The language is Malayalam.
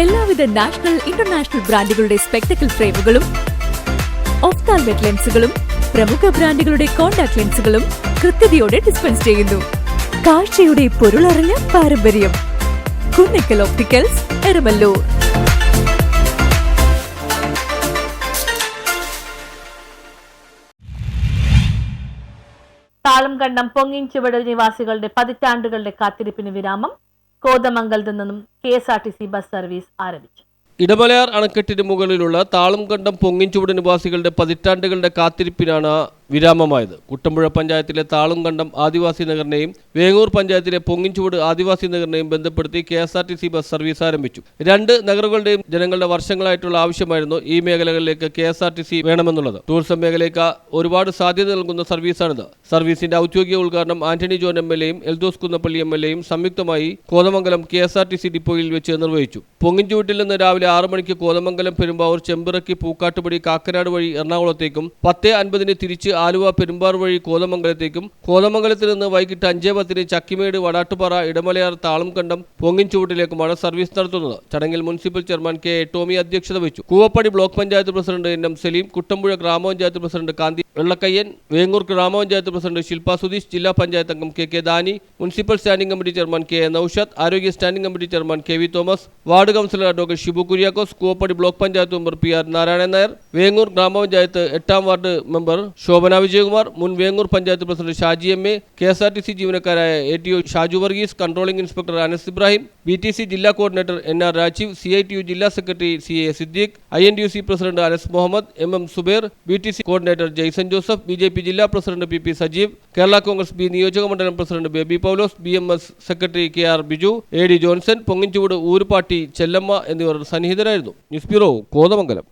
എല്ലാവിധ നാഷണൽ ഇന്റർനാഷണൽ ബ്രാൻഡുകളുടെ സ്പെക്ടക്കിൾ ഫ്രെയിമുകളും ഓഫ്താൽമെറ്റ് ലെൻസുകളും പ്രമുഖ ബ്രാൻഡുകളുടെ കോൺടാക്ട് ലെൻസുകളും കൃത്യതയോടെ ഡിസ്പെൻസ് ചെയ്യുന്നു. കാഴ്ചയുടെ പൊരുളറിഞ്ഞ പാരമ്പര്യം. കുന്നിക്കൽ ഓപ്റ്റിക്കൽസ് എരമല്ലൂർ. താളം കണ്ടം പൊങ്ങിൻചുവട് നിവാസികളുടെ പതിറ്റാണ്ടുകളുടെ കാത്തിരിപ്പിന് വിരാമം. കോതമംഗലത്ത് നിന്നും K S R T C bus service ആരംഭിച്ചു. ഇടമലയാർ അണക്കെട്ടിന് മുകളിലുള്ള താളംകണ്ടം പൊങ്ങിൻചുവട് നിവാസികളുടെ പതിറ്റാണ്ടുകളുടെ കാത്തിരിപ്പിനാണ് വിരാമമായത്. കുട്ടമ്പുഴ പഞ്ചായത്തിലെ താളുംകണ്ടം ആദിവാസി നഗറിനെയും വേങ്ങൂർ പഞ്ചായത്തിലെ പൊങ്ങിൻചുവട് ആദിവാസി നഗറിനെയും ബന്ധപ്പെടുത്തി K S R T C bus service ആരംഭിച്ചു. രണ്ട് നഗറുകളുടെയും ജനങ്ങളുടെ വർഷങ്ങളായിട്ടുള്ള ആവശ്യമായിരുന്നു ഈ മേഖലകളിലേക്ക് K S R T C വേണമെന്നുള്ളത്. Tourism മേഖലയ്ക്ക് ഒരുപാട് സാധ്യത നൽകുന്ന സർവീസാണിത്. സർവീസിന്റെ ഔദ്യോഗിക ഉദ്ഘാടനം ആന്റണി ജോൺ എം എൽ എയും എൽദോസ് കുന്നപ്പള്ളി എം എൽ എയും സംയുക്തമായി Kothamangalam K S R T C ഡിപ്പോയിൽ വെച്ച് നിർവഹിച്ചു. പൊങ്ങിൻചുവട്ടിൽ നിന്ന് രാവിലെ ആറ് മണിക്ക് കോതമംഗലം പെരുമ്പാവൂർ ചെമ്പിറക്കി പൂക്കാട്ടുപടി കാക്കനാട് വഴി എറണാകുളത്തേക്കും പത്ത് അൻപതിന് തിരിച്ച് ആലുവ പെരുമ്പാർ വഴി കോതമംഗലത്തേക്കും കോതമംഗലത്തിൽ നിന്ന് വൈകിട്ട് അഞ്ചേ പത്തിന് ചക്കിമേട് വടാട്ടുപാറ ഇടമലയാർ താളംകണ്ടം പൊങ്ങിൻചുവട്ടിലേക്കുമാണ് സർവീസ് നടത്തുന്നത്. ചടങ്ങിൽ മുനിസിപ്പൽ ചെയർമാൻ കെ ടോമി അധ്യക്ഷത വഹിച്ചു. Koovappady block panchayat president N M Saleem Kuttampuzha gramapanchayat president Kanthi Vellakkayyan Vengoor ഗ്രാമപഞ്ചായത്ത് പ്രസിഡന്റ് ശില്പ സുധീഷ് ജില്ലാ പഞ്ചായത്ത് അംഗം K K Dani municipal standing committee chairman K A Naushad ആരോഗ്യ standing committee chairman K V Thomas ward councillor advocate Shibu Kuriakose Koovappady block panchayat member P R Narayanan Nair Vengoor gramapanchayat എട്ടാം വാർഡ് മെമ്പർ ശോഭന വിജയകുമാർ മുൻ Vengoor panchayat president Shaji M A K S R T C ജീവനക്കാരായ A T O Shaju Varghese controlling inspector Anas Ibrahim B T C ജില്ലാ coordinator N R Rajeev C I T U ജില്ലാ secretary C A Siddique I N T U C president Anas Muhammad M M Zubair B T C coordinator Jaison Joseph B J P ജില്ലാ president P P Sajeev Kerala Congress B നിയോജക മണ്ഡലം president Baby Paulose B M S secretary K R Biju A D Johnson Ponginchuvadu ഊരുപാട്ടി Chellamma എന്നിവർ സന്നിഹിതരായിരുന്നു. News bureau Kothamangalam.